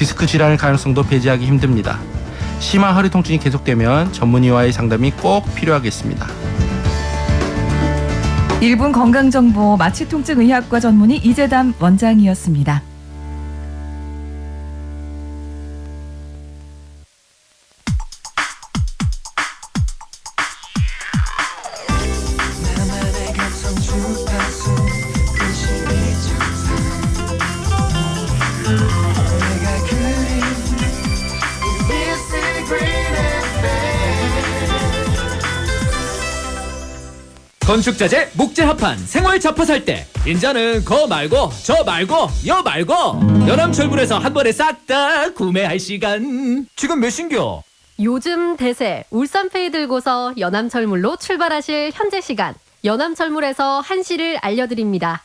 디스크 질환의 가능성도 배제하기 힘듭니다. 심한 허리 통증이 계속되면 전문의와의 상담이 꼭 필요하겠습니다. 1분 건강정보 마취통증의학과 전문의 이재담 원장이었습니다. 건축자재 목재 합판 생활 잡화 살 때 인자는 거 말고 저 말고 여 말고 연암철물에서 한 번에 싹 다 구매할 시간 지금 몇 신겨? 요즘 대세 울산페이 들고서 연암철물로 출발하실 현재 시간 연암철물에서 한시를 알려드립니다.